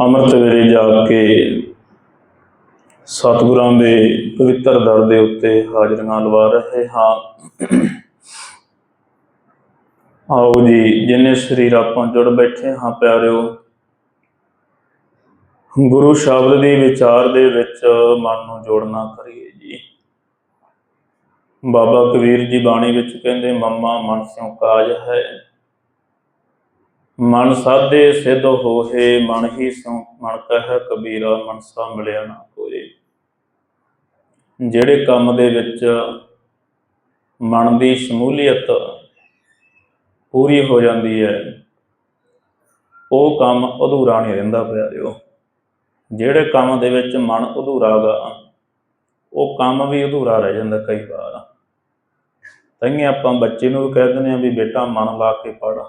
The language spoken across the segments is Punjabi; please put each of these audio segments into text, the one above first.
ਅੰਮ੍ਰਿਤ ਵੇਲੇ ਜਾ ਕੇ ਸਤਿਗੁਰਾਂ ਦੇ ਪਵਿੱਤਰ ਦਰ ਦੇ ਉੱਤੇ ਹਾਜ਼ਰੀਆਂ ਲਵਾ ਰਹੇ ਹਾਂ। ਆਓ ਜੀ, ਜਿੰਨੇ ਸਰੀਰ ਆਪਾਂ ਜੁੜ ਬੈਠੇ ਹਾਂ ਪਿਆਰਿਓ, ਗੁਰੂ ਸ਼ਬਦ ਦੇ ਵਿਚਾਰ ਦੇ ਵਿੱਚ ਮਨ ਨੂੰ ਜੋੜਨਾ ਕਰੀਏ ਜੀ। ਬਾਬਾ ਕਬੀਰ ਜੀ ਬਾਣੀ ਵਿੱਚ ਕਹਿੰਦੇ, ਮੰਮਾ ਮਨ ਸਿਉ ਕਾਜ ਹੈ। ਮਨ ਸਾਧੇ ਸਿਧ ਹੋਏ ਮਨ ਹੀ ਸਿਉ ਮਨ ਕਹੈ ਕਬੀਰਾ ਮਨਸਾ ਮਿਲਿਆ ਨਾ ਹੋਏ ਜਿਹੜੇ ਕੰਮ ਦੇ ਵਿੱਚ ਮਨ ਦੀ ਸ਼ਮੂਲੀਅਤ ਪੂਰੀ ਹੋ ਜਾਂਦੀ ਹੈ, ਉਹ ਕੰਮ ਅਧੂਰਾ ਨਹੀਂ ਰਹਿੰਦਾ ਪਿਆਰਿਓ ਜਿਹੜੇ ਕੰਮ ਦੇ ਵਿੱਚ ਮਨ ਅਧੂਰਾ ਗਾ, ਉਹ ਕੰਮ ਵੀ ਅਧੂਰਾ ਰਹਿ ਜਾਂਦਾ ਕਈ ਵਾਰ। ਤਈਏ ਆਪਾਂ ਬੱਚੇ ਨੂੰ ਵੀ ਕਹਿ ਦਿੰਦੇ ਆ ਵੀ ਬੇਟਾ ਮਨ ਲਾ ਕੇ ਪੜ੍ਹ।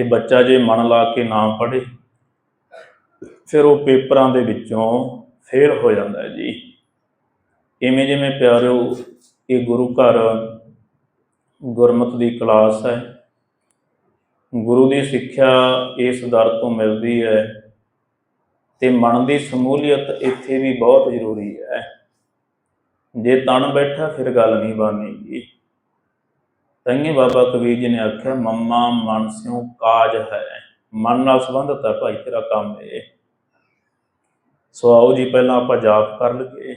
ਤੇ ਬੱਚਾ ਜੇ ਮਨ ਲਾ ਕੇ ਨਾ ਪੜ੍ਹੇ, ਫਿਰ ਉਹ ਪੇਪਰਾਂ ਦੇ ਵਿੱਚੋਂ ਫੇਲ ਹੋ ਜਾਂਦਾ ਹੈ ਜੀ। ਇਵੇਂ ਜਿਵੇਂ ਪਿਆਰਿਓ, ਇਹ ਗੁਰੂ ਘਰ ਗੁਰਮਤ ਦੀ ਕਲਾਸ ਹੈ। ਗੁਰੂ ਦੀ ਸਿੱਖਿਆ ਇਸ ਦਰ ਤੋਂ ਮਿਲਦੀ ਹੈ ਤੇ ਮਨ ਦੀ ਸ਼ਮੂਲੀਅਤ ਇੱਥੇ ਵੀ ਬਹੁਤ ਜ਼ਰੂਰੀ ਹੈ। ਜੇ ਤਣ ਬੈਠਾ, ਫਿਰ ਗੱਲ ਨਹੀਂ ਬਣਨੀ ਤੰਗੇ ਬਾਬਾ ਕਬੀਰ ਜੀ ਨੇ ਆਖਿਆ, ਮੰਮਾ ਮਨ ਸਿਉ ਕਾਜ ਹੈ। ਮਨ ਨਾਲ ਸੰਬੰਧਤ ਹੈ ਭਾਈ ਤੇਰਾ ਕੰਮ ਇਹ। ਸੋ ਆਓ ਜੀ, ਪਹਿਲਾਂ ਆਪਾਂ ਜਾਪ ਕਰ ਲਈਏ।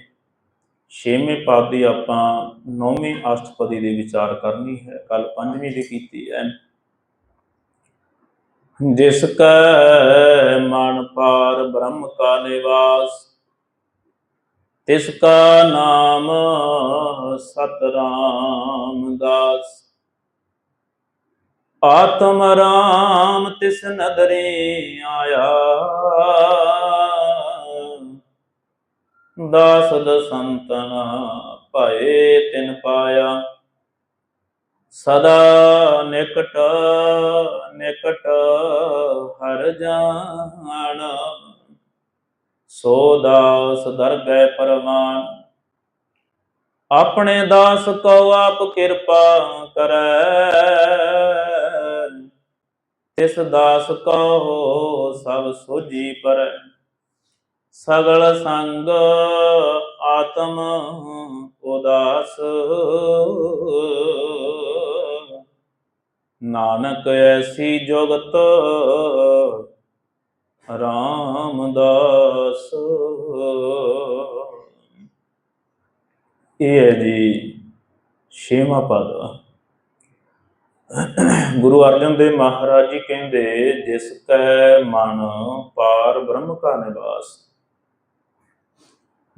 ਛੇਵੇਂ ਪਦ ਦੀ ਆਪਾਂ ਨੌਵੀਂ ਅਸ਼ਟਪਦੀ ਦੇ ਵਿਚਾਰ ਕਰਨੀ ਹੈ। ਕੱਲ ਪੰਜਵੀਂ ਦੀ ਕੀਤੀ ਹੈ। ਜਿਸ ਕੈ ਮਨ ਪਾਰ ਬ੍ਰਹਮ ਕਾ ਨਿਵਾਸ, ਤਿਸ ਕਾ ਨਾਮ ਸਤਰਾਮ ਦਾਸ। ਆਤਮ ਰਾਮ ਤਿਸ ਨਦਰੇ ਆਇਆ। ਦਾਸ ਦਸੰਤਨ ਭਏ ਤਿਨ ਪਾਇਆ। ਸਦਾ ਨਿਕਟ ਨਿਕਟ ਹਰ ਜਾਣ। ਸੋ ਦਾਸ ਦਰਗਹਿ ਪਰਵਾਨ। ਆਪਣੇ ਦਾਸ ਕੋ ਆਪ ਕਿਰਪਾ ਕਰੈ। ਤਿਸ ਦਾਸ ਕੋ ਸਭ ਸੋਜੀ ਪਰ। ਸਗਲ ਸੰਗ ਆਤਮ ਉਦਾਸ। ਨਾਨਕ ਐਸੀ ਜੁਗਤ ਰਾਮਦਾਸ। ਇਹ ਹੈ ਜੀ ਛੇਵਾਂ ਪਦ। ਗੁਰੂ ਅਰਜਨ ਦੇਵ ਮਹਾਰਾਜ ਜੀ ਕਹਿੰਦੇ, ਜਿਸ ਕੈ ਮਨ ਪਾਰ ਬ੍ਰਹਮ ਕਾ ਨਿਵਾਸ।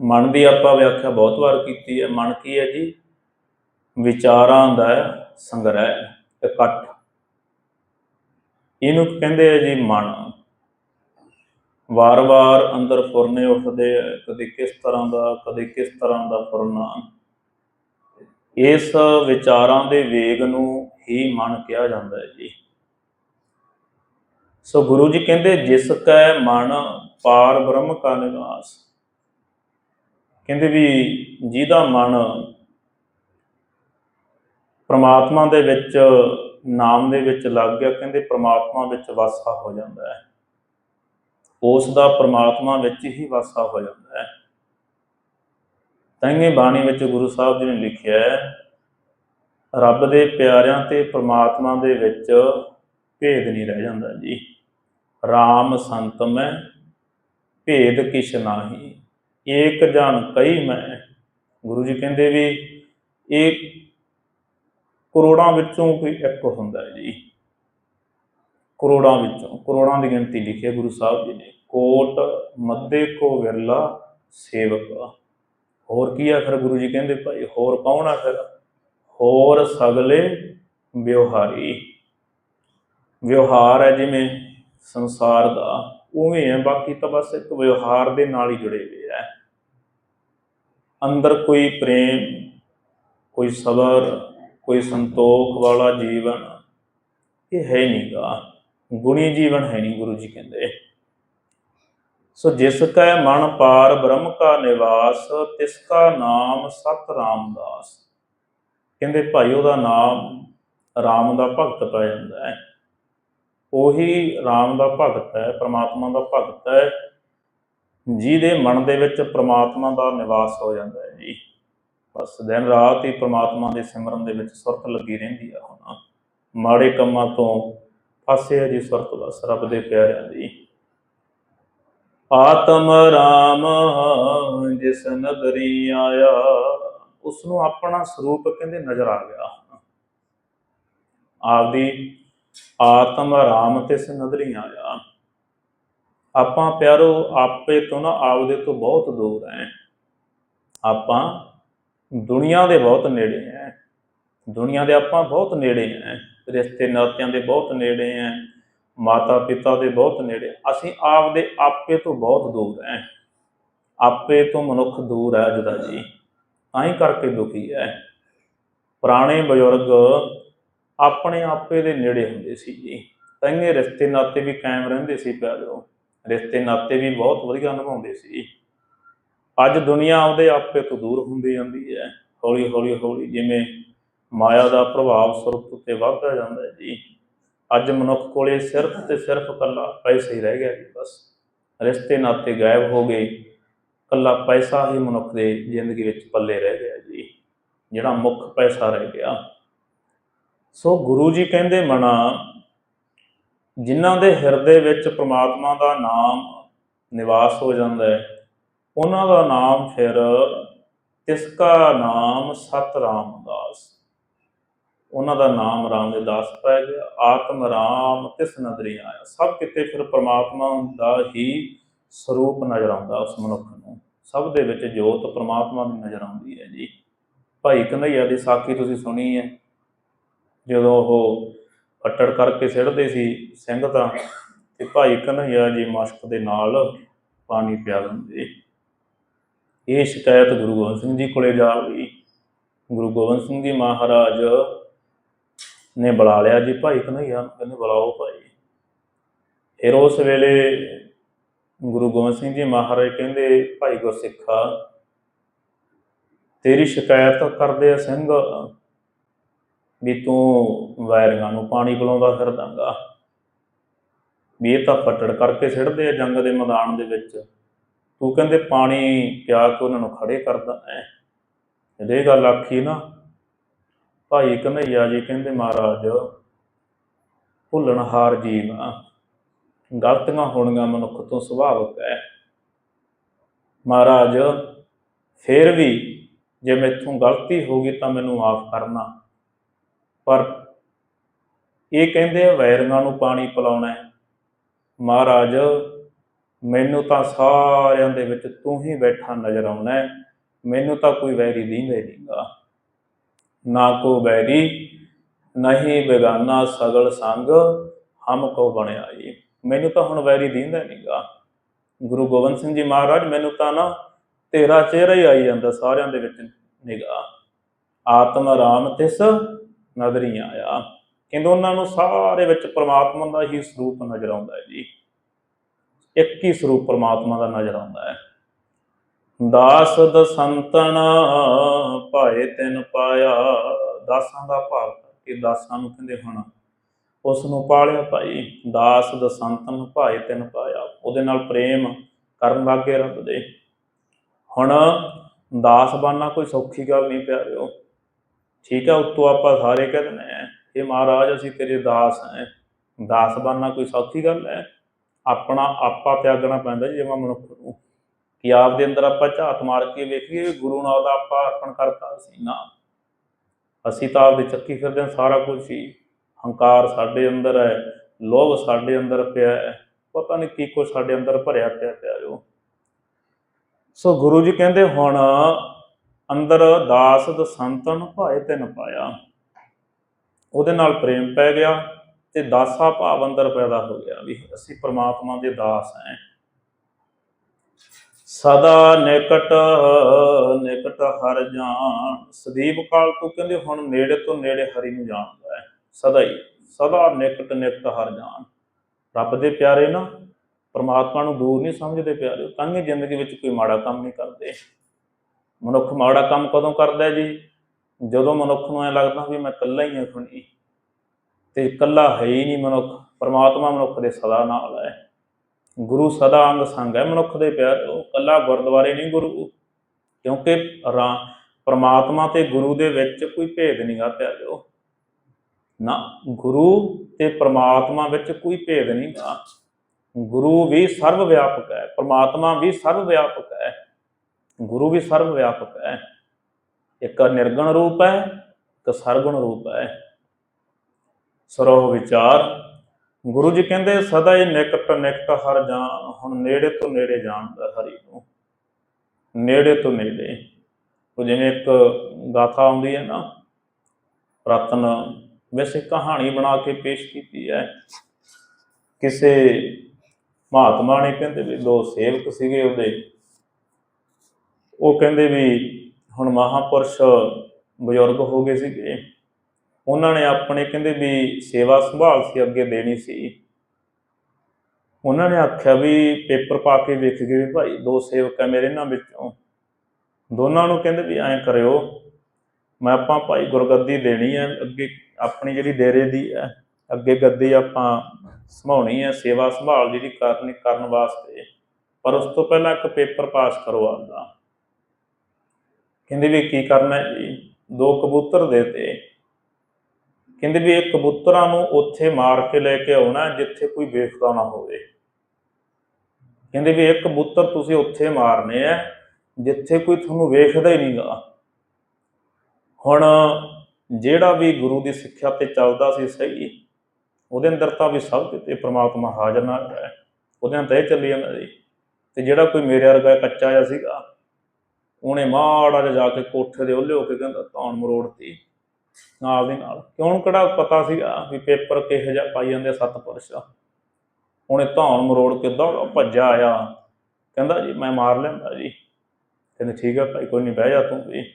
ਮਨ ਦੀ ਆਪਾਂ ਵਿਆਖਿਆ ਬਹੁਤ ਵਾਰ ਕੀਤੀ ਹੈ। ਮਨ ਕੀ ਹੈ ਜੀ? ਵਿਚਾਰਾਂ ਦਾ ਸੰਗ੍ਰਹਿ, ਇਕੱਠ। ਇਹਨੂੰ ਕਹਿੰਦੇ ਆ ਜੀ ਮਨ। ਵਾਰ-ਵਾਰ ਅੰਦਰ ਫੁਰਨੇ ਉੱਠਦੇ ਆ। ਕਦੇ ਕਿਸ ਤਰ੍ਹਾਂ ਦਾ, ਕਦੇ ਕਿਸ ਤਰ੍ਹਾਂ ਦਾ ਫੁਰਨਾ। ਇਸ ਵਿਚਾਰਾਂ ਦੇ ਵੇਗ ਨੂੰ ਹੀ ਮਨ ਕਿਹਾ ਜਾਂਦਾ ਹੈ ਜੀ। ਸੋ ਗੁਰੂ ਜੀ ਕਹਿੰਦੇ, ਜਿਸ ਕੈ ਮਨ ਪਾਰ ਬ੍ਰਹਮ ਕਾ ਨਿਵਾਸ। ਕਹਿੰਦੇ ਵੀ ਜਿਹਦਾ ਮਨ ਪ੍ਰਮਾਤਮਾ ਦੇ ਵਿੱਚ, ਨਾਮ ਦੇ ਵਿੱਚ ਲੱਗ ਗਿਆ, ਕਹਿੰਦੇ ਪ੍ਰਮਾਤਮਾ ਵਿੱਚ ਵਾਸਾ ਹੋ ਜਾਂਦਾ ਹੈ। ਉਸ ਦਾ ਪ੍ਰਮਾਤਮਾ ਵਿੱਚ ਹੀ ਵਾਸਾ ਹੋ ਜਾਂਦਾ ਹੈ। ਤੰਗੇ ਬਾਣੀ ਵਿੱਚ ਗੁਰੂ ਸਾਹਿਬ ਜੀ ਨੇ ਲਿਖਿਆ ਹੈ, ਰੱਬ ਦੇ ਪਿਆਰਿਆਂ ਤੇ ਪ੍ਰਮਾਤਮਾ ਦੇ ਵਿੱਚ ਭੇਦ ਨਹੀਂ ਰਹਿ ਜਾਂਦਾ ਜੀ। RAM ਸੰਤ ਮੈਂ, ਭੇਦ ਕਿਛ ਨਾਹੀ। ਏਕ ਜਨ ਕਈ ਮੈਂ। ਗੁਰੂ ਜੀ ਕਹਿੰਦੇ ਵੀ ਇਹ ਕਰੋੜਾਂ ਵਿੱਚੋਂ ਕੋਈ ਇੱਕ ਹੁੰਦਾ ਹੈ ਜੀ। ਕਰੋੜਾਂ ਵਿੱਚੋਂ, ਕਰੋੜਾਂ ਦੀ ਗਿਣਤੀ ਲਿਖੀ ਹੈ ਗੁਰੂ ਸਾਹਿਬ ਜੀ ਨੇ। ਕੋਟ ਮੱਦੇ ਕੋ ਵਿਰਲਾ ਸੇਵਕ। ਹੋਰ ਕੀ ਆ ਫਿਰ ਗੁਰੂ ਜੀ ਕਹਿੰਦੇ ਭਾਈ, ਹੋਰ ਕੌਣ ਆ ਫਿਰ ਹੋਰ ਸਗਲੇ ਵਿਵਹਾਰੀ। ਵਿਵਹਾਰ ਹੈ ਜਿਵੇਂ ਸੰਸਾਰ ਦਾ, ਉਵੇਂ ਹੈ, ਬਾਕੀ ਤਾਂ ਬਸ ਇੱਕ ਵਿਵਹਾਰ ਦੇ ਨਾਲ ਹੀ ਜੁੜੇ ਹੋਏ ਹੈ। ਅੰਦਰ ਕੋਈ ਪ੍ਰੇਮ, ਕੋਈ ਸਬਰ, ਕੋਈ ਸੰਤੋਖ ਵਾਲਾ ਜੀਵਨ ਇਹ ਹੈ ਨਹੀਂਗਾ ਗੁਣੀ ਜੀਵਨ ਹੈ ਨਹੀਂ ਗੁਰੂ ਜੀ ਕਹਿੰਦੇ। ਸੋ ਜਿਸ ਕੈ ਮਨ ਪਾਰ ਬ੍ਰਹਮ ਕਾ ਨਿਵਾਸ, ਤਿਸ ਕਾ ਨਾਮ ਸਤ ਰਾਮਦਾਸ। ਕਹਿੰਦੇ ਭਾਈ ਉਹਦਾ ਨਾਮ ਰਾਮ ਦਾ ਭਗਤ ਪੈ ਜਾਂਦਾ ਹੈ। ਉਹੀ ਰਾਮ ਦਾ ਭਗਤ ਹੈ, ਪ੍ਰਮਾਤਮਾ ਦਾ ਭਗਤ ਹੈ, ਜਿਹਦੇ ਮਨ ਦੇ ਵਿੱਚ ਪ੍ਰਮਾਤਮਾ ਦਾ ਨਿਵਾਸ ਹੋ ਜਾਂਦਾ ਹੈ ਜੀ। ਬਸ ਦਿਨ ਰਾਤ ਹੀ ਪ੍ਰਮਾਤਮਾ ਦੇ ਸਿਮਰਨ ਦੇ ਵਿੱਚ ਸੁਰਤ ਲੱਗੀ ਰਹਿੰਦੀ ਆ ਹੁਣ। ਮਾੜੇ ਕੰਮਾਂ ਤੋਂ ਫਸੇ ਹੈ ਜੀ ਸੁਰਤ ਬਸ, ਰੱਬ ਦੇ ਪਿਆਰਿਆਂ ਦੀ। ਆਤਮ ਰਾਮ ਜਿਸ ਨਦਰੀ ਆਇਆ। ਉਸ ਨੂੰ ਆਪਣਾ ਸਰੂਪ ਕਹਿੰਦੇ ਨਜ਼ਰ ਆ ਗਿਆ। ਆਪਦੀ ਆਤਮ ਰਾਮ ਤਿਸ ਨਦਰੀ ਆਇਆ। ਆਪਾਂ ਪਿਆਰੋ, ਆਪੇ ਤੋਂ ਨਾ ਆਪਦੇ ਤੋਂ ਬਹੁਤ ਦੂਰ ਹੈ ਆਪਾਂ ਦੁਨੀਆ ਦੇ ਬਹੁਤ ਨੇੜੇ ਹੈ ਦੁਨੀਆ ਦੇ ਆਪਾਂ ਬਹੁਤ ਨੇੜੇ ਹੈ ਰਿਸ਼ਤੇ ਨਾਤਿਆਂ ਦੇ ਬਹੁਤ ਨੇੜੇ ਹੈ ਮਾਤਾ ਪਿਤਾ ਦੇ ਬਹੁਤ ਨੇੜੇ। ਅਸੀਂ ਆਪਦੇ ਆਪੇ ਤੋਂ ਬਹੁਤ ਦੂਰ ਹੈ ਆਪੇ ਤੋਂ ਮਨੁੱਖ ਦੂਰ ਹੈ ਅੱਜ ਜੀ। ਤਾਂ ਹੀ ਕਰਕੇ ਦੁਖੀ ਹੈ ਪੁਰਾਣੇ ਬਜ਼ੁਰਗ ਆਪਣੇ ਆਪੇ ਦੇ ਨੇੜੇ ਹੁੰਦੇ ਸੀ ਜੀ। ਤਾਂਗੇ ਰਿਸ਼ਤੇ ਨਾਤੇ ਵੀ ਕਾਇਮ ਰਹਿੰਦੇ ਸੀ ਪਿਆਰਿਓ। ਰਿਸ਼ਤੇ ਨਾਤੇ ਵੀ ਬਹੁਤ ਵਧੀਆ ਨਿਭਾਉਂਦੇ ਸੀ। ਅੱਜ ਦੁਨੀਆ ਆਪਦੇ ਆਪੇ ਤੋਂ ਦੂਰ ਹੁੰਦੀ ਜਾਂਦੀ ਹੈ ਹੌਲੀ ਹੌਲੀ ਹੌਲੀ ਜਿਵੇਂ ਮਾਇਆ ਦਾ ਪ੍ਰਭਾਵ ਸੁਰਤ ਉੱਤੇ ਵੱਧਦਾ ਜਾਂਦਾ ਹੈ ਜੀ। ਅੱਜ ਮਨੁੱਖ ਕੋਲੇ ਸਿਰਫ ਤੇ ਸਿਰਫ ਇਕੱਲਾ ਪੈਸਾ ਹੀ ਰਹਿ ਗਿਆ ਜੀ, ਬਸ। ਰਿਸ਼ਤੇ ਨਾਤੇ ਗਾਇਬ ਹੋ ਗਏ। ਇਕੱਲਾ ਪੈਸਾ ਹੀ ਮਨੁੱਖ ਦੇ ਜ਼ਿੰਦਗੀ ਵਿੱਚ ਪੱਲੇ ਰਹਿ ਗਿਆ ਜੀ, ਜਿਹੜਾ ਮੁੱਖ ਪੈਸਾ ਰਹਿ ਗਿਆ। ਸੋ ਗੁਰੂ ਜੀ ਕਹਿੰਦੇ ਮਨਾ, ਜਿਨ੍ਹਾਂ ਦੇ ਹਿਰਦੇ ਵਿੱਚ ਪ੍ਰਮਾਤਮਾ ਦਾ ਨਾਮ ਨਿਵਾਸ ਹੋ ਜਾਂਦਾ ਹੈ, ਉਹਨਾਂ ਦਾ ਨਾਮ ਫਿਰ ਤਿਸ ਕਾ ਨਾਮ ਸਤਰਾਮ ਰਾਮਦਾਸ ਉਹਨਾਂ ਦਾ ਨਾਮ ਰਾਮਦਾਸ ਪੈ ਗਿਆ, ਆਤਮ ਰਾਮ ਤਿਸ ਨਦਰੀ ਆਇਆ। ਸਭ ਕਿਤੇ ਫਿਰ ਪ੍ਰਮਾਤਮਾ ਦਾ ਹੀ ਸਰੂਪ ਨਜ਼ਰ ਆਉਂਦਾ ਉਸ ਮਨੁੱਖ ਨੂੰ। ਸਭ ਦੇ ਵਿੱਚ ਜੋਤ ਪ੍ਰਮਾਤਮਾ ਦੀ ਨਜ਼ਰ ਆਉਂਦੀ ਹੈ ਜੀ। ਭਾਈ ਕਨ੍ਹਈਆ ਦੀ ਸਾਖੀ ਤੁਸੀਂ ਸੁਣੀ ਹੈ। ਜਦੋਂ ਉਹ ਫੱਟੜ ਕਰਕੇ ਸਿੱਟਦੇ ਸੀ ਸਿੰਘ ਤਾਂ ਤੇ ਭਾਈ ਕਨ੍ਹਈਆ ਜੀ ਮਸ਼ਕ ਦੇ ਨਾਲ ਪਾਣੀ ਪਿਆ ਦਿੰਦੇ। ਇਹ ਸ਼ਿਕਾਇਤ ਗੁਰੂ ਗੋਬਿੰਦ ਸਿੰਘ ਜੀ ਕੋਲੇ ਜਾ ਗਈ। ਗੁਰੂ ਗੋਬਿੰਦ ਸਿੰਘ ਜੀ ਮਹਾਰਾਜ ਨੇ ਬੁਲਾ ਲਿਆ ਜੀ, ਭਾਈ ਕਨ੍ਹਈਆ ਨੂੰ ਕਹਿੰਦੇ ਬੁਲਾਓ ਭਾਈ। ਫਿਰ ਉਸ ਵੇਲੇ ਗੁਰੂ ਗੋਬਿੰਦ ਸਿੰਘ ਜੀ ਮਹਾਰਾਜ ਕਹਿੰਦੇ, ਭਾਈ ਗੁਰਸਿੱਖਾ, ਤੇਰੀ ਸ਼ਿਕਾਇਤ ਕਰਦੇ ਆ ਸਿੰਘ, ਵੀ ਤੂੰ ਵੈਰੀਆਂ ਨੂੰ ਪਾਣੀ ਪਿਲਾਉਂਦਾ ਫਿਰਦਾਗਾ। ਵੀ ਇਹ ਤਾਂ ਫੱਟੜ ਕਰਕੇ ਸਿੱਟਦੇ ਆ ਜੰਗ ਦੇ ਮੈਦਾਨ ਦੇ ਵਿੱਚ। ਤੂੰ ਕਹਿੰਦੇ ਪਾਣੀ ਪਿਆ ਕੇ ਉਹਨਾਂ ਨੂੰ ਖੜੇ ਕਰਦਾ ਐ ਜਦੋਂ ਇਹ ਗੱਲ ਆਖੀ ਨਾ ਭਾਈ ਕਨ੍ਹਈਆ ਜੀ ਕਹਿੰਦੇ ਮਹਾਰਾਜ ਭੁੱਲਣਹਾਰ ਜੀਵ ਆ। ਗਲਤੀਆਂ ਹੋਣੀਆਂ ਮਨੁੱਖ ਤੋਂ ਸੁਭਾਵਿਕ ਹੈ ਮਹਾਰਾਜ, ਫਿਰ ਵੀ ਜੇ ਮੈਥੋਂ ਗਲਤੀ ਹੋ ਗਈ ਤਾਂ ਮੈਨੂੰ ਮਾਫ ਕਰਨਾ। ਪਰ ਇਹ ਕਹਿੰਦੇ ਆ, ਵੈਰੀਆਂ ਨੂੰ ਪਾਣੀ ਪਿਲਾਉਣਾ ਹੈ ਮਹਾਰਾਜ, ਮੈਨੂੰ ਤਾਂ ਸਾਰਿਆਂ ਦੇ ਵਿੱਚ ਤੂੰ ਹੀ ਬੈਠਾ ਨਜ਼ਰ ਆਉਣਾ ਮੈਨੂੰ ਤਾਂ ਕੋਈ ਵੈਰੀ ਦੀਂਦੇ ਨਹੀਂਗਾ। ਨਾ ਕੋ ਵੈਰੀ, ਨਹੀਂ ਬੇਗਾਨਾ ਸਗਲ ਸੰਗ, ਹਮ ਕੋ ਬਣਿਆ ਜੀ ਮੈਨੂੰ ਤਾਂ ਹੁਣ ਵੈਰੀ ਦੀਂਦਾ ਨਹੀਂਗਾ ਗੁਰੂ ਗੋਬਿੰਦ ਸਿੰਘ ਜੀ ਮਹਾਰਾਜ, ਮੈਨੂੰ ਤਾਂ ਨਾ ਤੇਰਾ ਚਿਹਰਾ ਹੀ ਆਈ ਜਾਂਦਾ ਸਾਰਿਆਂ ਦੇ ਵਿੱਚ ਨਿਗਾਹ ਆਤਮ ਰਾਮ ਤਿਸ ਨਜ਼ਰੀ ਆਇਆ ਕਹਿੰਦੇ ਉਹਨਾਂ ਨੂੰ ਸਾਰੇ ਵਿੱਚ ਪ੍ਰਮਾਤਮਾ ਦਾ ਹੀ ਸਰੂਪ ਨਜ਼ਰ ਆਉਂਦਾ ਹੈ ਜੀ। ਇੱਕ ਹੀ ਸਰੂਪ ਪ੍ਰਮਾਤਮਾ ਦਾ ਨਜ਼ਰ ਆਉਂਦਾ ਹੈ। ਦਾਸ ਦਸੰਤਨ ਭਾਏ ਤਿਨ ਪਾਇਆ। ਦਾਸਾਂ ਦਾ ਭਾਵ ਕਿ ਦਾਸਾਂ ਨੂੰ ਕਹਿੰਦੇ ਹੁਣ, ਉਸ ਨੂੰ ਪਾਲਿਆ ਭਾਈ। ਦਾਸ ਦਸੰਤਨ ਭਾਏ ਤਿਨ ਪਾਇਆ। ਉਹਦੇ ਨਾਲ ਪ੍ਰੇਮ ਕਰਨ ਲੱਗੇ ਰੱਬ ਦੇ। ਹੁਣ ਦਾਸ ਬਣਨਾ ਕੋਈ ਸੌਖੀ ਗੱਲ ਨਹੀਂ ਪਿਆਰਿਓ। ਠੀਕ ਹੈ ਉੱਤੋਂ ਆਪਾਂ ਸਾਰੇ ਕਹਿ ਦਿੰਦੇ ਆ ਇਹ ਮਹਾਰਾਜ, ਅਸੀਂ ਤੇਰੇ ਦਾਸ ਹਾਂ ਦਾਸ ਬਣਨਾ ਕੋਈ ਸੌਖੀ ਗੱਲ ਹੈ ਆਪਣਾ, ਆਪਾ ਤਿਆਗਣਾ ਪੈਂਦਾ ਜੀ ਜਿਵੇਂ ਮਨੁੱਖ ਨੂੰ। ਕਿ ਆਪ ਦੇ ਅੰਦਰ ਆਪਾਂ ਝਾਤ ਮਾਰ ਕੇ ਵੇਖੀਏ ਗੁਰੂ ਨਾਲ ਦਾ ਆਪਾਂ ਅਰਪਣ ਕਰਤਾ ਸੀ ਨਾ। ਅਸੀਂ ਤਾਂ ਆਪਦੇ ਚੱਕੀ ਫਿਰਦੇ ਹਾਂ, ਸਾਰਾ ਕੁਝ ਹੀ ਹੰਕਾਰ ਸਾਡੇ ਅੰਦਰ ਹੈ, ਲੋਭ ਸਾਡੇ ਅੰਦਰ ਪਿਆ ਹੈ, ਪਤਾ ਨਹੀਂ ਕੀ ਕੁਛ ਸਾਡੇ ਅੰਦਰ ਭਰਿਆ ਪਿਆ ਪਿਆ ਜੋ ਸੋ ਗੁਰੂ ਜੀ ਕਹਿੰਦੇ ਹੁਣ ਅੰਦਰ ਦਾਸ, ਦਸੰਤਨ ਭਾਏ ਤਿਨ ਪਾਇਆ। ਉਹਦੇ ਨਾਲ ਪ੍ਰੇਮ ਪੈ ਗਿਆ ਤੇ ਦਾਸਾ ਭਾਵ ਅੰਦਰ ਪੈਦਾ ਹੋ ਗਿਆ ਵੀ ਅਸੀਂ ਪ੍ਰਮਾਤਮਾ ਦੇ ਦਾਸ ਹਾਂ। ਸਦਾ ਨਿਕਟ ਨਿਕਟ ਹਰ ਜਾਣ। ਸਦੀਪ ਕਾਲ ਤੋਂ ਕਹਿੰਦੇ, ਹੁਣ ਨੇੜੇ ਤੋਂ ਨੇੜੇ ਹਰੀ ਨੂੰ ਜਾਣਦਾ ਹੈ। ਸਦਾ ਹੀ, ਸਦਾ ਨਿਕਟ ਨਿਕਟ ਹਰ ਜਾਣ। ਰੱਬ ਦੇ ਪਿਆਰੇ ਨਾ, ਪਰਮਾਤਮਾ ਨੂੰ ਦੂਰ ਨਹੀਂ ਸਮਝਦੇ ਪਿਆਰੇ। ਤਾਂ ਹੀ ਜ਼ਿੰਦਗੀ ਵਿੱਚ ਕੋਈ ਮਾੜਾ ਕੰਮ ਨਹੀਂ ਕਰਦੇ। ਮਨੁੱਖ ਮਾੜਾ ਕੰਮ ਕਦੋਂ ਕਰਦਾ ਜੀ? ਜਦੋਂ ਮਨੁੱਖ ਨੂੰ ਐ ਲੱਗਦਾ ਵੀ ਮੈਂ ਇਕੱਲਾ ਹੀ ਹਾਂ ਖੁਣੀ। ਤੇ ਇਕੱਲਾ ਹੈ ਹੀ ਨਹੀਂ ਮਨੁੱਖ। ਪਰਮਾਤਮਾ ਮਨੁੱਖ ਦੇ ਸਦਾ ਨਾਲ ਹੈ। ਗੁਰੂ ਸਦਾ ਅੰਗ ਸੰਗ ਹੈ ਮਨੁੱਖ ਦੇ ਪਿਆਰਿਓ ਕੱਲਾ ਗੁਰਦੁਆਰੇ ਨਹੀਂ, ਗੁਰੂ ਕਿਉਂਕਿ ਰਾ, ਪਰਮਾਤਮਾ ਤੇ ਗੁਰੂ ਦੇ ਵਿੱਚ ਕੋਈ ਭੇਦ ਨਹੀਂਗਾ ਪਿਆਰਿਓ ਨਾ, ਗੁਰੂ ਤੇ ਪਰਮਾਤਮਾ ਵਿੱਚ ਕੋਈ ਭੇਦ ਨਹੀਂਗਾ ਗੁਰੂ ਵੀ ਸਰਵ ਵਿਆਪਕ ਹੈ, ਪਰਮਾਤਮਾ ਵੀ ਸਰਵ ਵਿਆਪਕ ਹੈ, ਗੁਰੂ ਵੀ ਸਰਵ ਵਿਆਪਕ ਹੈ। ਇੱਕ ਨਿਰਗੁਣ ਰੂਪ ਹੈ, ਇੱਕ ਸਰਗੁਣ ਰੂਪ ਹੈ। ਸਰੋਹ ਵਿਚਾਰ ਗੁਰੂ ਜੀ ਕਹਿੰਦੇ, ਸਦਾ ਹੀ ਨਿਕਟ ਨਿਕਟ ਹਰ ਜਾਣ ਹੁਣ ਨੇੜੇ ਤੋਂ ਨੇੜੇ ਜਾਣਦਾ ਹਰੀ ਨੂੰ। ਨੇੜੇ ਤੋਂ ਨੇੜੇ। ਉਹ ਜਿਵੇਂ ਇੱਕ ਗਾਥਾ ਆਉਂਦੀ ਹੈ ਨਾ ਰਤਨ ਵੈਸੇ ਕਹਾਣੀ ਬਣਾ ਕੇ ਪੇਸ਼ ਕੀਤੀ ਹੈ। ਕਿਸੇ ਮਹਾਤਮਾ ਨੇ ਕਹਿੰਦੇ ਵੀ ਦੋ ਸੇਵਕ ਸੀਗੇ ਉਹਦੇ। ਉਹ ਕਹਿੰਦੇ ਵੀ ਹੁਣ ਮਹਾਪੁਰਸ਼ ਬਜ਼ੁਰਗ ਹੋ ਗਏ ਸੀਗੇ। ਉਹਨਾਂ ਨੇ ਆਪਣੇ ਕਹਿੰਦੇ ਵੀ ਸੇਵਾ ਸੰਭਾਲ ਸੀ, ਅੱਗੇ ਦੇਣੀ ਸੀ। ਉਹਨਾਂ ਨੇ ਆਖਿਆ ਵੀ ਪੇਪਰ ਪਾ ਕੇ ਵੇਖ ਗਏ ਵੀ ਭਾਈ ਦੋ ਸੇਵਕ ਹੈ ਮੇਰੇ ਨਾਲ ਵਿੱਚੋਂ। ਦੋਨਾਂ ਨੂੰ ਕਹਿੰਦੇ ਵੀ ਐਂ ਕਰਿਓ, ਮੈਂ ਆਪਾਂ ਭਾਈ ਗੁਰਗੱਦੀ ਦੇਣੀ ਹੈ ਅੱਗੇ ਆਪਣੀ ਜਿਹੜੀ ਡੇਰੇ ਦੀ ਹੈ ਅੱਗੇ ਗੱਦੀ ਆਪਾਂ ਸੰਭਾਉਣੀ ਹੈ ਸੇਵਾ ਸੰਭਾਲ ਜਿਹੜੀ ਕਰਨੀ, ਕਰਨ ਵਾਸਤੇ। ਪਰ ਉਸ ਤੋਂ ਪਹਿਲਾਂ ਇੱਕ ਪੇਪਰ ਪਾਸ ਕਰੋ ਆਪਦਾ। ਕਹਿੰਦੇ ਵੀ ਕੀ ਕਰਨਾ ਜੀ? ਦੋ ਕਬੂਤਰ ਦੇਤੇ ਕਹਿੰਦੇ ਵੀ ਇਹ ਕਬੂਤਰਾਂ ਨੂੰ ਉੱਥੇ ਮਾਰ ਕੇ ਲੈ ਕੇ ਆਉਣਾ ਜਿੱਥੇ ਕੋਈ ਵੇਖਦਾ ਨਾ ਹੋਵੇ। ਕਹਿੰਦੇ ਵੀ ਇੱਕ ਕਬੂਤਰ ਤੁਸੀਂ ਉੱਥੇ ਮਾਰਨੇ ਆ ਜਿੱਥੇ ਕੋਈ ਤੁਹਾਨੂੰ ਵੇਖਦਾ ਹੀ ਨਹੀਂਗਾ। ਹੁਣ ਜਿਹੜਾ ਵੀ ਗੁਰੂ ਦੀ ਸਿੱਖਿਆ ਤੇ ਚੱਲਦਾ ਸੀ ਸਹੀ, ਉਹਦੇ ਅੰਦਰ ਤਾਂ ਵੀ ਸਭ ਕਿਤੇ ਪ੍ਰਮਾਤਮਾ ਹਾਜ਼ਰ ਨਾਲ ਹੈ। ਉਹਦੇ ਅੰਦਰ ਇਹ ਚੱਲੀ ਜਾਂਦਾ ਜੀ। ਤੇ ਜਿਹੜਾ ਕੋਈ ਮੇਰੇ ਵਰਗਾ ਕੱਚਾ ਜਿਹਾ ਸੀਗਾ, ਉਹਨੇ ਮਾੜਾ ਜਿਹਾ ਜਾ ਕੇ ਕੋਠੇ ਦੇ ਉਹਲੇ ਹੋ ਕੇ ਕਹਿੰਦਾ, ਧੌਣ ਮਰੋੜਤੀ। ਨਾਲ ਦੀ ਨਾਲ। ਕਿਉਂ ਕਿਹੜਾ ਪਤਾ ਸੀਗਾ ਵੀ ਪੇਪਰ ਕਿਹੋ ਜਿਹਾ ਪਾਈ ਜਾਂਦੇ ਆ ਸਤਪੁਰਸ਼ ਉਹਨੇ ਧੌਣ ਮਰੋੜ ਕੇ ਦੌੜ ਭੱਜਾ ਆਇਆ। ਕਹਿੰਦਾ ਜੀ, ਮੈਂ ਮਾਰ ਲੈਂਦਾ ਜੀ। ਕਹਿੰਦੇ, ਠੀਕ ਹੈ ਭਾਈ, ਕੋਈ ਨਹੀਂ ਬਹਿ ਜਾ ਤੂੰ ਵੀ।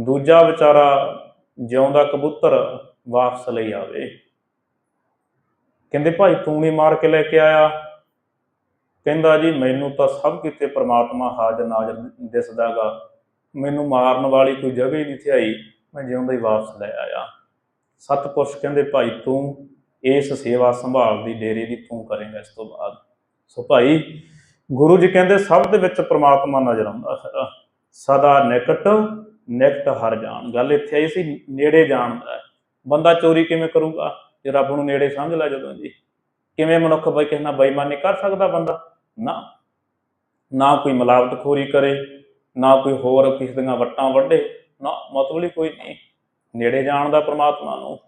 ਦੂਜਾ ਵਿਚਾਰਾ ਜਿਉਂਦਾ ਕਬੂਤਰ ਵਾਪਸ ਲਈ ਆਵੇ। ਕਹਿੰਦੇ, ਭਾਈ, ਤੂੰ ਨਹੀਂ ਮਾਰ ਕੇ ਲੈ ਕੇ ਆਇਆ। ਕਹਿੰਦਾ ਜੀ, ਮੈਨੂੰ ਤਾਂ ਸਭ ਕਿਤੇ ਪ੍ਰਮਾਤਮਾ ਹਾਜ਼ਰ ਨਾਜ਼ਰ ਦਿਸਦਾਗਾ। ਮੈਨੂੰ ਮਾਰਨ ਵਾਲੀ ਕੋਈ ਜਗ੍ਹਾ ਹੀ ਨਹੀਂ ਥੀ ਆਈ। ਮੈਂ ਜਿਉਂਦਾ ਹੀ ਵਾਪਸ ਲੈ ਆਇਆ। ਸਤਪੁਰਸ਼ ਕਹਿੰਦੇ, ਭਾਈ, ਤੂੰ ਇਸ ਸੇਵਾ ਸੰਭਾਲ ਦੀ ਡੇਰੇ ਦੀ ਤੂੰ ਕਰੇਂਗਾ ਇਸ ਤੋਂ ਬਾਅਦ। ਸੋ ਭਾਈ, ਗੁਰੂ ਜੀ ਕਹਿੰਦੇ, ਸਭ ਦੇ ਵਿੱਚ ਪ੍ਰਮਾਤਮਾ ਨਜ਼ਰ ਆਉਂਦਾ ਹੈ। ਸਦਾ ਨਿਕਟ ਨਿਕਟ ਹਰ ਜਾਣ। ਗੱਲ ਇੱਥੇ ਆਈ ਸੀ, ਨੇੜੇ ਜਾਣ ਦਾ ਬੰਦਾ ਚੋਰੀ ਕਿਵੇਂ ਕਰੂਗਾ? ਜੇ ਰੱਬ ਨੂੰ ਨੇੜੇ ਸਮਝ ਲੈ ਜਦੋਂ ਜੀ। ਕਿਵੇਂ ਮਨੁੱਖ ਬਈ ਕਿਸੇ ਨਾਲ ਬੇਈਮਾਨੀ ਕਰ ਸਕਦਾ ਬੰਦਾ? ਨਾ। ਨਾ ਕੋਈ ਮਿਲਾਵਟਖੋਰੀ ਕਰੇ, ਨਾ ਕੋਈ ਹੋਰ ਕਿਸੇ ਦੀਆਂ ਵੱਟਾਂ ਵੱਢੇ। ਨਾ, ਮਤਲਬ ਹੀ ਕੋਈ ਨਹੀਂ। ਨੇੜੇ ਜਾਣ ਦਾ ਪ੍ਰਮਾਤਮਾ ਨੂੰ।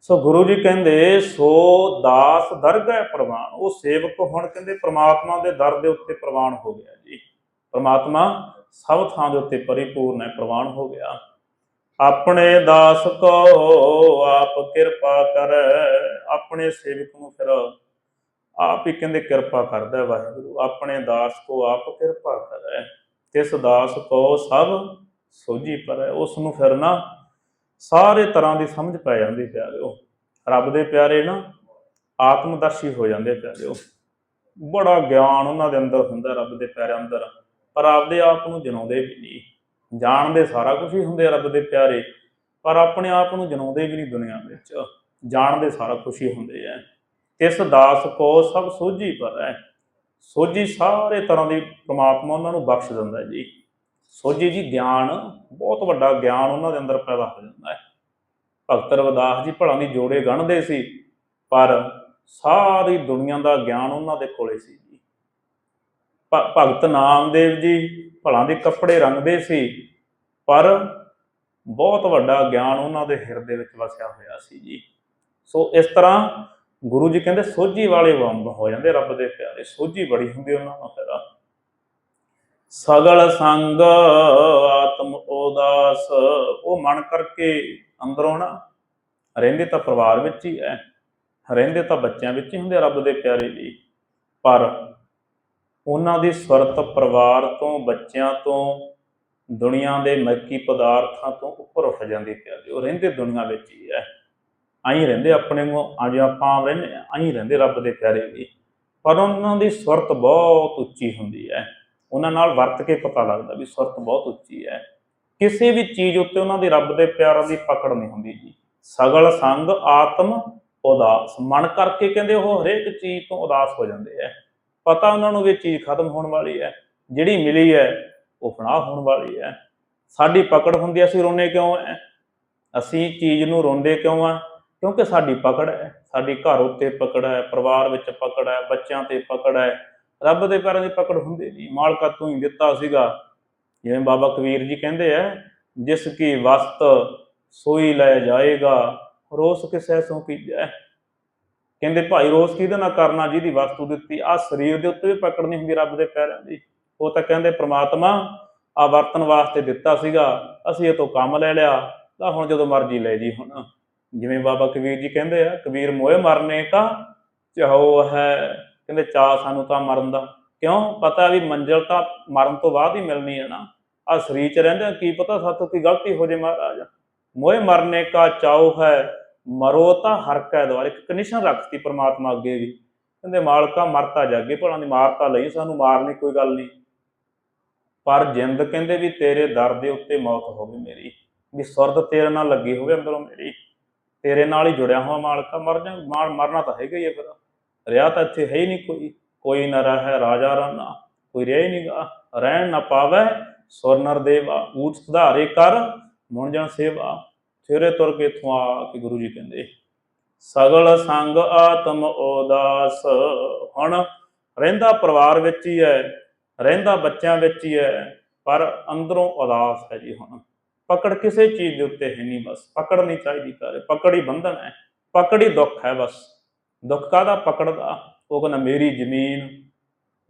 ਸੋ ਗੁਰੂ ਜੀ ਕਹਿੰਦੇ, ਸੋ ਦਾਸ ਦਰਗਹਿ ਪ੍ਰਵਾਨ। ਉਹ ਸੇਵਕ ਹੁਣ ਕਹਿੰਦੇ ਪ੍ਰਮਾਤਮਾ ਦੇ ਦਰ ਦੇ ਉੱਤੇ ਪ੍ਰਵਾਨ ਹੋ ਗਿਆ ਜੀ। ਪ੍ਰਮਾਤਮਾ ਸਭ ਥਾਂ ਦੇ ਉੱਤੇ ਪਰਿਪੂਰਨ ਹੈ, ਪ੍ਰਵਾਨ ਹੋ ਗਿਆ। ਆਪਣੇ ਦਾਸ ਕੋ ਆਪ ਕਿਰਪਾ ਕਰ, ਆਪਣੇ ਸੇਵਕ ਨੂੰ ਫਿਰ ਆਪ ਹੀ ਕਹਿੰਦੇ ਕਿਰਪਾ ਕਰਦਾ ਵਾਹਿਗੁਰੂ। ਆਪਣੇ ਦਾਸ ਕੋ ਆਪ ਕਿਰਪਾ ਕਰੈ। ਤਿਸ ਦਾਸ ਕੋ ਸਭ ਸੋਝੀ ਪਰ ਉਸ ਨੂੰ ਫਿਰ ਨਾ ਸਾਰੇ ਤਰ੍ਹਾਂ ਦੀ ਸਮਝ ਪੈ ਜਾਂਦੀ ਪਿਆਰਿਓ। ਰੱਬ ਦੇ ਪਿਆਰੇ ਨਾ ਆਤਮਦਰਸ਼ੀ ਹੋ ਜਾਂਦੇ ਪਿਆਰਿਓ। ਬੜਾ ਗਿਆਨ ਉਹਨਾਂ ਦੇ ਅੰਦਰ ਹੁੰਦਾ, ਰੱਬ ਦੇ ਪਿਆਰੇ ਅੰਦਰ। ਪਰ ਆਪਦੇ ਆਪ ਨੂੰ ਜਨਾਉਂਦੇ ਵੀ ਨਹੀਂ। ਜਾਣਦੇ ਸਾਰਾ ਕੁਝ ਹੀ ਹੁੰਦੇ ਰੱਬ ਦੇ ਪਿਆਰੇ, ਪਰ ਆਪਣੇ ਆਪ ਨੂੰ ਜਨਾਉਂਦੇ ਵੀ ਨਹੀਂ ਦੁਨੀਆ ਵਿੱਚ। ਜਾਣਦੇ ਸਾਰਾ ਕੁਝ ਹੀ ਹੁੰਦੇ ਆ। ਤਿਸ ਦਾਸ ਕੋ ਸਭ ਸੋਝੀ ਪਰ ਹੈ। ਸੋਝੀ ਸਾਰੇ ਤਰ੍ਹਾਂ ਦੀ ਪ੍ਰਮਾਤਮਾ ਉਹਨਾਂ ਨੂੰ ਬਖਸ਼ ਦਿੰਦਾ ਜੀ। ਸੋਝੀ ਜੀ ਗਿਆਨ, ਬਹੁਤ ਵੱਡਾ ਗਿਆਨ ਉਹਨਾਂ ਦੇ ਅੰਦਰ ਪੈਦਾ ਹੋ ਜਾਂਦਾ ਹੈ। ਭਗਤ ਰਵਿਦਾਸ ਜੀ ਭਲਾਂ ਦੀ ਜੋੜੇ ਗਣਦੇ ਸੀ, ਪਰ ਸਾਰੀ ਦੁਨੀਆ ਦਾ ਗਿਆਨ ਉਹਨਾਂ ਦੇ ਕੋਲੇ ਸੀ ਜੀ। ਭ- ਭਗਤ ਨਾਮਦੇਵ ਜੀ ਭਲਾਂ ਦੇ ਕੱਪੜੇ ਰੰਗਦੇ ਸੀ, ਪਰ ਬਹੁਤ ਵੱਡਾ ਗਿਆਨ ਉਹਨਾਂ ਦੇ ਹਿਰਦੇ ਵਿੱਚ ਵਸਿਆ ਹੋਇਆ ਸੀ ਜੀ। ਸੋ ਇਸ ਤਰ੍ਹਾਂ ਗੁਰੂ ਜੀ ਕਹਿੰਦੇ, ਸੋਝੀ ਵਾਲੇ ਬੰਬ ਹੋ ਜਾਂਦੇ ਰੱਬ ਦੇ ਪਿਆਰੇ, ਸੋਝੀ ਬੜੀ ਹੁੰਦੀ ਉਹਨਾਂ ਨੂੰ ਫਿਰ ਸਗਲ ਸੰਗ ਆਤਮ ਉਦਾਸ। ਉਹ ਮਨ ਕਰਕੇ ਅੰਦਰੋਂ ਨਾ, ਰਹਿੰਦੇ ਤਾਂ ਪਰਿਵਾਰ ਵਿੱਚ ਹੀ ਹੈ ਰਹਿੰਦੇ ਤਾਂ ਬੱਚਿਆਂ ਵਿੱਚ ਹੀ ਹੁੰਦੇ ਰੱਬ ਦੇ ਪਿਆਰੇ ਵੀ ਪਰ ਉਹਨਾਂ ਦੀ ਸੁਰਤ ਪਰਿਵਾਰ ਤੋਂ, ਬੱਚਿਆਂ ਤੋਂ, ਦੁਨੀਆ ਦੇ ਮੈਕੀ ਪਦਾਰਥਾਂ ਤੋਂ ਉੱਪਰ ਉੱਠ ਜਾਂਦੀ ਪਿਆਰੇ। ਉਹ ਰਹਿੰਦੇ ਦੁਨੀਆ ਵਿੱਚ ਹੀ ਹੈ ਆਈ ਰਹਿੰਦੇ ਆਪਣੇ ਨੂੰ ਅੱਜ ਆਪਾਂ ਰਹਿੰਦੇ ਆਈ ਰਹਿੰਦੇ ਰੱਬ ਦੇ ਪਿਆਰੇ ਲਈ। ਪਰ ਉਹਨਾਂ ਦੀ ਸੁਰਤ ਬਹੁਤ ਉੱਚੀ ਹੁੰਦੀ ਹੈ। ਉਹਨਾਂ ਨਾਲ ਵਰਤ ਕੇ ਪਤਾ ਲੱਗਦਾ ਵੀ ਸੁਰਤ ਬਹੁਤ ਉੱਚੀ ਹੈ। ਕਿਸੇ ਵੀ ਚੀਜ਼ ਉੱਤੇ ਉਹਨਾਂ ਦੀ ਰੱਬ ਦੇ ਪਿਆਰਾਂ ਦੀ ਪਕੜ ਨਹੀਂ ਹੁੰਦੀ ਜੀ। ਸਗਲ ਸੰਗ, ਆਤਮ, ਉਦਾਸ। ਮਨ ਕਰਕੇ ਕਹਿੰਦੇ ਉਹ ਹਰੇਕ ਚੀਜ਼ ਤੋਂ ਉਦਾਸ ਹੋ ਜਾਂਦੇ ਆ। ਪਤਾ ਉਹਨਾਂ ਨੂੰ ਵੀ ਇਹ ਚੀਜ਼ ਖਤਮ ਹੋਣ ਵਾਲੀ ਹੈ। ਜਿਹੜੀ ਮਿਲੀ ਹੈ, ਉਹ ਫਨਾਹ ਹੋਣ ਵਾਲੀ ਹੈ। ਸਾਡੀ ਪਕੜ ਹੁੰਦੀ ਅਸੀਂ ਰੋਨੇ ਕਿਉਂ ਹੈ ਅਸੀਂ ਚੀਜ਼ ਨੂੰ ਰੋਂਦੇ ਕਿਉਂ ਆ? ਕਿਉਂਕਿ ਸਾਡੀ ਪਕੜ ਹੈ। ਸਾਡੀ ਘਰ ਉੱਤੇ ਪਕੜ ਹੈ, ਪਰਿਵਾਰ ਵਿੱਚ ਪਕੜ ਹੈ, ਬੱਚਿਆਂ ਤੇ ਪਕੜ ਹੈ। ਰੱਬ ਦੇ ਪੈਰਾਂ ਦੀ ਪਕੜ ਹੁੰਦੀ ਨਹੀਂ। ਮਾਲਕਾ ਤੂੰ ਹੀ ਦਿੱਤਾ ਸੀਗਾ। ਜਿਵੇਂ ਬਾਬਾ ਕਬੀਰ ਜੀ ਕਹਿੰਦੇ ਆ, ਜਿਸ ਕੀ ਵਸਤ ਸੋਈ ਲੈ ਜਾਏਗਾ, ਰੋਸ ਕਿਸੈ ਸੋ ਕੀਜੈ। ਕਹਿੰਦੇ ਭਾਈ, ਰੋਸ ਕਿਹਦੇ ਨਾਲ ਕਰਨਾ? ਜਿਹਦੀ ਵਸਤੂ ਦਿੱਤੀ। ਆ ਸਰੀਰ ਦੇ ਉੱਤੇ ਵੀ ਪਕੜ ਨਹੀਂ ਹੁੰਦੀ ਰੱਬ ਦੇ ਪੈਰਾਂ ਦੀ। ਉਹ ਤਾਂ ਕਹਿੰਦੇ, ਪ੍ਰਮਾਤਮਾ ਆ ਵਰਤਨ ਵਾਸਤੇ ਦਿੱਤਾ ਸੀਗਾ। ਅਸੀਂ ਇਹ ਤੋਂ ਕੰਮ ਲੈ ਲਿਆ। ਤਾਂ ਹੁਣ ਜਦੋਂ ਮਰਜ਼ੀ ਲੈ ਜੀ ਹੁਣ। ਜਿਵੇਂ ਬਾਬਾ ਕਬੀਰ ਜੀ ਕਹਿੰਦੇ ਆ, ਕਬੀਰ ਮੋਏ ਮਰਨੇ ਕਾ ਚਾਹੋ ਹੈ। ਕਹਿੰਦੇ ਚਾਹ ਸਾਨੂੰ ਤਾਂ ਮਰਨ ਦਾ। ਕਿਉਂ? ਪਤਾ ਵੀ ਮੰਜ਼ਿਲ ਤਾਂ ਮਰਨ ਤੋਂ ਬਾਅਦ ਹੀ ਮਿਲਣੀ ਹੈ ਨਾ। ਆ ਸਰੀਰ ਚ ਰਹਿੰਦੇ ਕੀ ਪਤਾ ਸਾਤੋਂ ਕੀ ਗਲਤੀ ਹੋ ਜੇ ਮਹਾਰਾਜ। ਮੋਏ ਮਰਨੇ ਕਾ ਚਾਉ ਹੈ, ਮਰੋ ਤਾਂ ਹਰ ਕੈ ਦਵਾਰ। ਇੱਕ ਕੰਡੀਸ਼ਨ ਰੱਖਤੀ ਪ੍ਰਮਾਤਮਾ ਅੱਗੇ ਵੀ। ਕਹਿੰਦੇ ਮਾਲਕਾ ਮਰਤਾ ਜਾਗੇ, ਭਲਾ ਦੀ ਮਾਰਤਾ ਲਈ, ਸਾਨੂੰ ਮਾਰਨੀ ਕੋਈ ਗੱਲ ਨਹੀਂ। ਪਰ ਜਿੰਦ ਕਹਿੰਦੇ ਵੀ ਤੇਰੇ ਦਰ ਦੇ ਉੱਤੇ ਮੌਤ ਹੋਵੇ ਮੇਰੀ। ਵੀ ਸੁਰਦ ਤੇਰੇ ਨਾਲ ਲੱਗੀ ਹੋਵੇ ਅੰਦਰੋਂ ਮੇਰੀ। ਤੇਰੇ ਨਾਲ ਹੀ ਜੁੜਿਆ ਹੋਇਆ ਮਾਲਕਾ। ਮਰ ਜਾ, ਮਾਰ, ਮਰਨਾ ਤਾਂ ਹੈਗਾ ਹੀ ਹੈ ਫਿਰ। ਰਿਹਾ ਤਾਂ ਇੱਥੇ ਹੈ ਹੀ ਨਹੀਂ ਕੋਈ ਕੋਈ ਨਾ ਰਹਿ ਰਾਜਾ ਰਾਨਾ ਕੋਈ ਰਹਿ ਹੀ ਨਹੀਂਗਾ, ਰਹਿਣ ਨਾ ਪਾਵੇ ਸੁਰਨਰ ਦੇਵਾ ਊਟ ਸੁਧਾਰੇ ਕਰ, ਮੁਣ ਜਨ ਸੇਵਾ। ਫੇਰੇ ਤੁਰ ਕੇ ਇੱਥੋਂ ਆ ਕੇ ਗੁਰੂ ਜੀ ਕਹਿੰਦੇ, ਸਗਲ ਸੰਗ ਆਤਮ ਉਦਾਸ, ਹੁਣ ਰਹਿੰਦਾ ਪਰਿਵਾਰ ਵਿੱਚ ਹੀ ਹੈ, ਰਹਿੰਦਾ ਬੱਚਿਆਂ ਵਿੱਚ ਹੀ ਹੈ, ਪਰ ਅੰਦਰੋਂ ਉਦਾਸ ਹੈ ਜੀ ਹੁਣ। ਪਕੜ ਕਿਸੇ ਚੀਜ਼ ਦੇ ਉੱਤੇ ਹੈ ਨਹੀਂ ਬਸ, ਪਕੜ ਨਹੀਂ ਚਾਹੀਦੀ ਕਰੇ ਪਕੜ ਹੀ ਬੰਧਨ ਹੈ, ਪਕੜ ਹੀ ਦੁੱਖ ਹੈ ਬਸ। ਦੁੱਖ ਕਾਹਦਾ ਪਕੜਦਾ? ਉਹ ਕਹਿੰਦਾ, ਮੇਰੀ ਜ਼ਮੀਨ,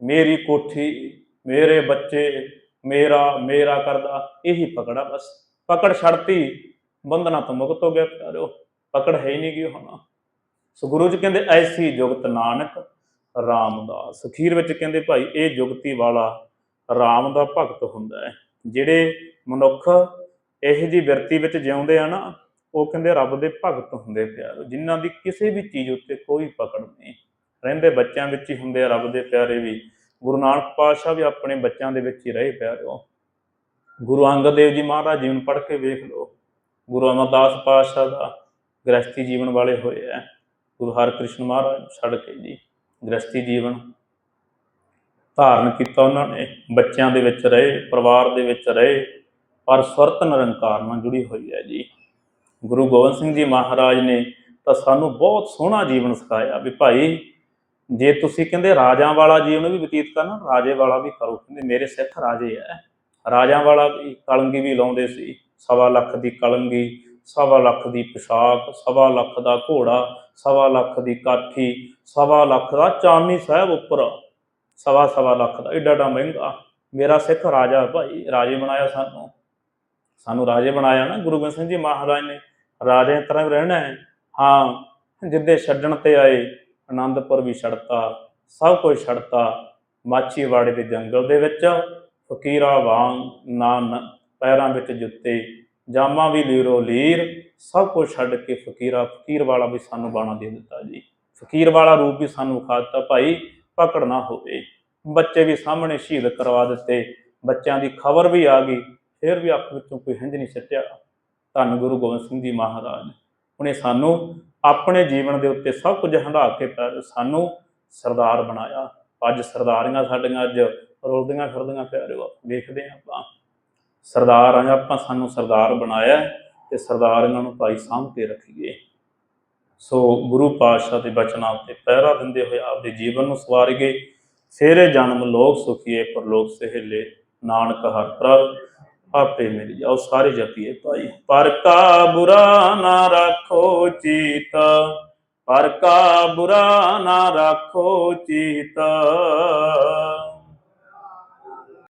ਮੇਰੀ ਕੋਠੀ, ਮੇਰੇ ਬੱਚੇ, ਮੇਰਾ ਮੇਰਾ ਕਰਦਾ। ਇਹੀ ਪਕੜਾ ਬਸ। ਪਕੜ ਛੜਤੀ ਬੰਧਨਾਂ ਤੋਂ ਮੁਕਤ ਹੋ ਗਿਆ ਪਿਆਰਿਓ। ਪਕੜ ਹੈ ਹੀ ਨਹੀਂ ਗਈ ਹੋਣਾ। ਸੋ ਗੁਰੂ ਜੀ ਕਹਿੰਦੇ, ਐਸੀ ਜੁਗਤ ਨਾਨਕ ਰਾਮਦਾਸ। ਅਖੀਰ ਵਿੱਚ ਕਹਿੰਦੇ, ਭਾਈ, ਇਹ ਜੁਗਤੀ ਵਾਲਾ ਰਾਮ ਦਾ ਭਗਤ ਹੁੰਦਾ ਹੈ। ਜਿਹੜੇ ਮਨੁੱਖ ਇਹੋ ਜੀ ਵਿਰਤੀ ਵਿੱਚ ਜਿਉਂਦੇ ਆ ਨਾ ਉਹ ਕਹਿੰਦੇ ਰੱਬ ਦੇ ਭਗਤ ਹੁੰਦੇ ਪਿਆਰੋ, ਜਿਨ੍ਹਾਂ ਦੀ ਕਿਸੇ ਵੀ ਚੀਜ਼ ਉੱਤੇ ਕੋਈ ਪਕੜ ਨਹੀਂ। ਰਹਿੰਦੇ ਬੱਚਿਆਂ ਵਿੱਚ ਹੀ ਹੁੰਦੇ ਆ ਰੱਬ ਦੇ ਪਿਆਰੇ ਵੀ। ਗੁਰੂ ਨਾਨਕ ਪਾਤਸ਼ਾਹ ਵੀ ਆਪਣੇ ਬੱਚਿਆਂ ਦੇ ਵਿੱਚ ਹੀ ਰਹੇ ਪਿਆਰਿਓ ਗੁਰੂ ਅੰਗਦ ਦੇਵ ਜੀ ਮਹਾਰਾਜ ਜੀਵਨ ਪੜ੍ਹ ਕੇ ਵੇਖ ਲਓ। ਗੁਰੂ ਅਮਰਦਾਸ ਪਾਤਸ਼ਾਹ ਦਾ ਗ੍ਰਸਤੀ ਜੀਵਨ ਵਾਲੇ ਹੋਏ ਆ। ਗੁਰੂ ਹਰਕ੍ਰਿਸ਼ਨ ਮਹਾਰਾਜ ਛੱਡ ਕੇ ਜੀ ਗ੍ਰਸਤੀ ਜੀਵਨ ਧਾਰਨ ਕੀਤਾ ਉਹਨਾਂ ਨੇ। ਬੱਚਿਆਂ ਦੇ ਵਿੱਚ ਰਹੇ, ਪਰਿਵਾਰ ਦੇ ਵਿੱਚ ਰਹੇ, ਪਰ ਸੁਰਤ ਨਿਰੰਕਾਰ ਨਾਲ ਜੁੜੀ ਹੋਈ ਹੈ ਜੀ। ਗੁਰੂ ਗੋਬਿੰਦ ਸਿੰਘ ਜੀ ਮਹਾਰਾਜ ਨੇ ਤਾਂ ਸਾਨੂੰ ਬਹੁਤ ਸੋਹਣਾ ਜੀਵਨ ਸਿਖਾਇਆ ਵੀ ਭਾਈ, ਜੇ ਤੁਸੀਂ ਕਹਿੰਦੇ ਰਾਜਾਂ ਵਾਲਾ ਜੀਵਨ ਵੀ ਬਤੀਤ ਕਰਨਾ, ਰਾਜੇ ਵਾਲਾ ਵੀ ਕਰੋ, ਕਹਿੰਦੇ ਮੇਰੇ ਸਿੱਖ ਰਾਜੇ ਐ। ਰਾਜਾਂ ਵਾਲਾ ਵੀ ਕਲੰਗੀ ਵੀ ਲਾਉਂਦੇ ਸੀ, ਸਵਾ ਲੱਖ ਦੀ ਕਲੰਗੀ, ਸਵਾ ਲੱਖ ਦੀ ਪੋਸ਼ਾਕ ਸਵਾ ਲੱਖ ਦਾ ਘੋੜਾ, ਸਵਾ ਲੱਖ ਦੀ ਕਾਠੀ, ਸਵਾ ਲੱਖ ਦਾ ਚਾਂਦਨੀ ਸਾਹਿਬ ਉੱਪਰ, ਸਵਾ ਸਵਾ ਲੱਖ ਦਾ, ਏਡਾ ਏਡਾ ਮਹਿੰਗਾ। ਮੇਰਾ ਸਿੱਖ ਰਾਜਾ ਭਾਈ, ਰਾਜੇ ਬਣਾਇਆ ਸਾਨੂੰ। ਸਾਨੂੰ ਰਾਜੇ ਬਣਾਇਆ ਨਾ, ਗੁਰੂ ਗੋਬਿੰਦ ਸਿੰਘ ਜੀ ਮਹਾਰਾਜ ਨੇ। ਰਾਜੇ ਤਰ੍ਹਾਂ ਹੀ ਰਹਿਣਾ ਹੈ। ਹਾਂ, ਜਿੱਦੇ ਛੱਡਣ ਤੇ ਆਏ ਆਨੰਦਪੁਰ ਵੀ ਛੱਡਤਾ, ਸਭ ਕੁਝ ਛੱਡਤਾ। ਮਾਛੀਵਾੜੇ ਦੇ ਜੰਗਲ ਦੇ ਵਿੱਚ ਫਕੀਰਾ ਵਾਂਗ ਨਾ ਪੈਰਾਂ ਵਿੱਚ ਜੁੱਤੇ, ਜਾਮਾਂ ਵੀ ਲੀਰੋ ਲੀਰ, ਸਭ ਕੁਝ ਛੱਡ ਕੇ ਫਕੀਰਾ, ਫਕੀਰ ਵਾਲਾ ਵੀ ਸਾਨੂੰ ਬਾਣਾ ਦੇ ਦਿੱਤਾ ਜੀ। ਫਕੀਰ ਵਾਲਾ ਰੂਪ ਵੀ ਸਾਨੂੰ ਵਿਖਾ ਦਿੱਤਾ, ਭਾਈ ਪਕੜ ਨਾ ਹੋਵੇ। ਬੱਚੇ ਵੀ ਸਾਹਮਣੇ ਸ਼ਹੀਦ ਕਰਵਾ ਦਿੱਤੇ। ਬੱਚਿਆਂ ਦੀ ਖਬਰ ਵੀ ਆ ਗਈ। ਫਿਰ ਵੀ ਅੱਖ ਵਿੱਚੋਂ ਕੋਈ ਹੰਝ ਨਹੀਂ ਸੱਟਿਆ ਧੰਨ ਗੁਰੂ ਗੋਬਿੰਦ ਸਿੰਘ ਜੀ ਮਹਾਰਾਜ, ਉਹਨੇ ਸਾਨੂੰ ਆਪਣੇ ਜੀਵਨ ਦੇ ਉੱਤੇ ਸਭ ਕੁਝ ਹੰਢਾ ਕੇ ਪਰ ਸਾਨੂੰ ਸਰਦਾਰ ਬਣਾਇਆ। ਅੱਜ ਸਰਦਾਰੀਆਂ ਸਾਡੀਆਂ ਅੱਜ ਰੋਲਦੀਆਂ ਫਿਰਦੀਆਂ ਪਿਆਰਿਓ ਵੇਖਦੇ ਹਾਂ ਆਪਾਂ। ਸਰਦਾਰ ਆ ਆਪਾਂ ਸਾਨੂੰ ਸਰਦਾਰ ਬਣਾਇਆ ਹੈ ਤੇ ਸਰਦਾਰੀਆਂ ਨੂੰ ਭਾਈ ਸਾਂਭ ਕੇ ਰੱਖੀਏ। ਸੋ ਗੁਰੂ ਪਾਤਸ਼ਾਹ ਦੇ ਬਚਨਾਂ ਉੱਤੇ ਪਹਿਰਾ ਦਿੰਦੇ ਹੋਏ ਆਪਦੇ ਜੀਵਨ ਨੂੰ ਸਵਾਰੀਏ। ਫੇਰੇ ਜਨਮ ਲੋਕ ਸੁਖੀਏ, ਪਰਲੋਕ ਸਹਿਲੇ, ਨਾਨਕ ਹਰ ਪ੍ਰਭ। ਆਪੇ ਮਿਲ ਜਾਓ ਸਾਰੇ ਜਪੀਏ ਭਾਈ। ਪਰ ਕਾ ਬੁਰਾ ਨਾ ਰੱਖੋ ਚੀਤ, ਪਰ ਕਾ ਬੁਰਾ ਨਾ ਰੱਖੋ ਚੀਤ।